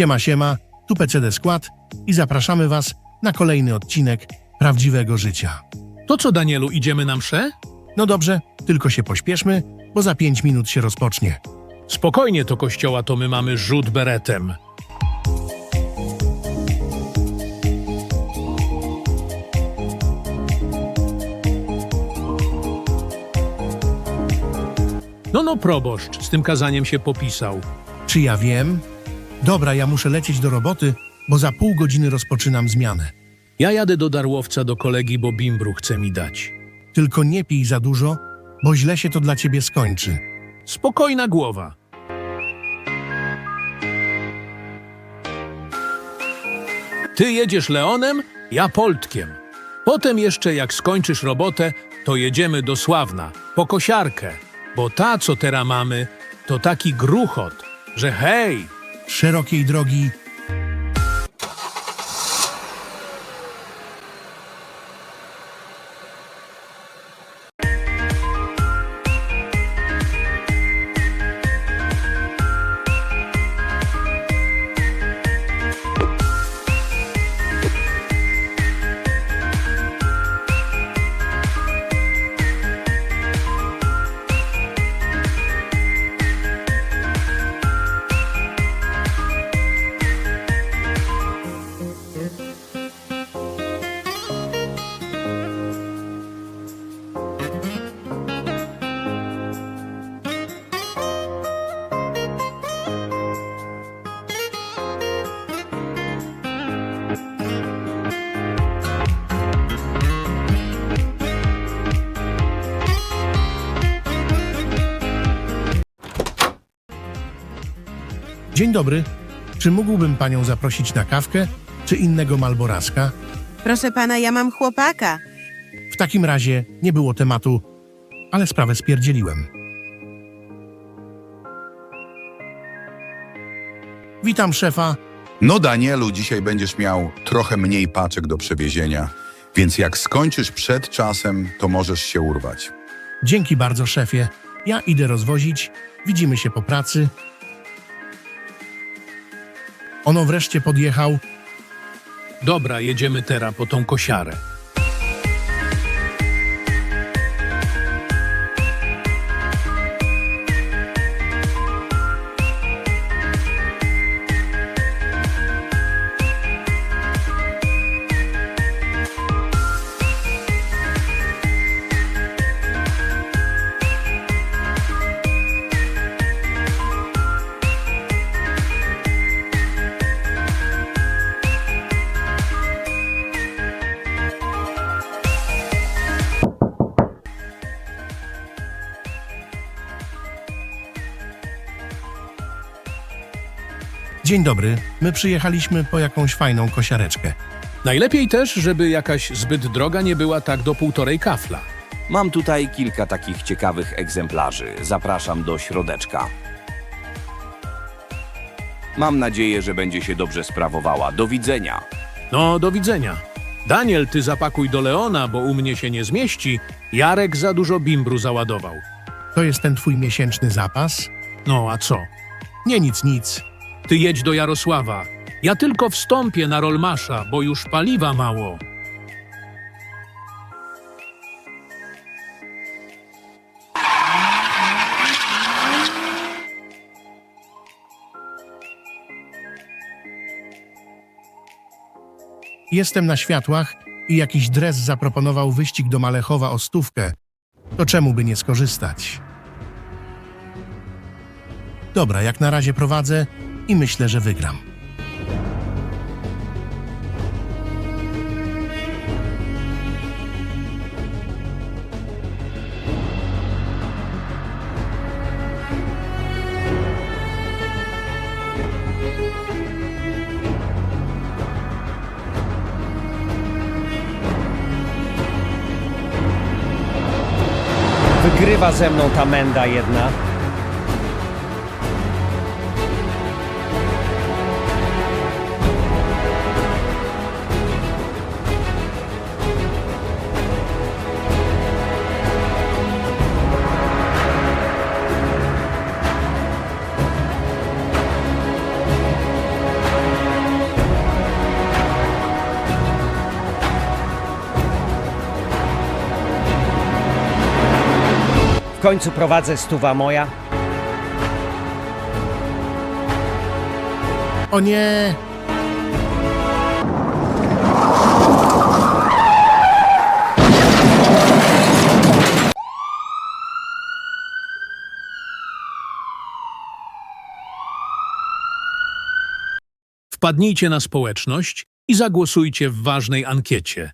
Siema, siema, tu PCD Skład i zapraszamy Was na kolejny odcinek Prawdziwego Życia. To co, Danielu, idziemy na mszę? No dobrze, tylko się pośpieszmy, bo za 5 minut się rozpocznie. Spokojnie to kościoła, to my mamy rzut beretem. No, no, proboszcz, z tym kazaniem się popisał. Czy ja wiem? Dobra, ja muszę lecieć do roboty, bo za pół godziny rozpoczynam zmianę. Ja jadę do Darłowca do kolegi, bo bimbru chce mi dać. Tylko nie pij za dużo, bo źle się to dla ciebie skończy. Spokojna głowa. Ty jedziesz Leonem, ja Poltkiem. Potem jeszcze jak skończysz robotę, to jedziemy do Sławna, po kosiarkę. Bo ta, co teraz mamy, to taki gruchot, że hej, Szerokiej drogi Dzień dobry. Czy mógłbym panią zaprosić na kawkę czy innego malboraska? Proszę pana, ja mam chłopaka. W takim razie nie było tematu, ale sprawę spierdzieliłem. Witam szefa. No Danielu, dzisiaj będziesz miał trochę mniej paczek do przewiezienia, więc jak skończysz przed czasem, to możesz się urwać. Dzięki bardzo szefie. Ja idę rozwozić. Widzimy się po pracy. Ono wreszcie podjechał. dobra, jedziemy teraz po tą kosiarę. Dzień dobry. My przyjechaliśmy po jakąś fajną kosiareczkę. Najlepiej też, żeby jakaś zbyt droga nie była tak do półtorej kafla. Mam tutaj kilka takich ciekawych egzemplarzy. Zapraszam do środeczka. Mam nadzieję, że będzie się dobrze sprawowała. Do widzenia. No, do widzenia. Daniel, ty zapakuj do Leona, bo u mnie się nie zmieści. Jarek za dużo bimbru załadował. To jest ten twój miesięczny zapas? No, a co? Nie nic, nic. Ty jedź do Jarosława. Ja tylko wstąpię na Rolmasza, bo już paliwa mało. Jestem na światłach i jakiś dres zaproponował wyścig do Malechowa o stówkę. To czemu by nie skorzystać? Dobra, jak na razie prowadzę i myślę, że wygram. Wygrywa ze mną ta menda jedna. W końcu prowadzę stuwa moja. O nie! Wpadnijcie na społeczność i zagłosujcie w ważnej ankiecie.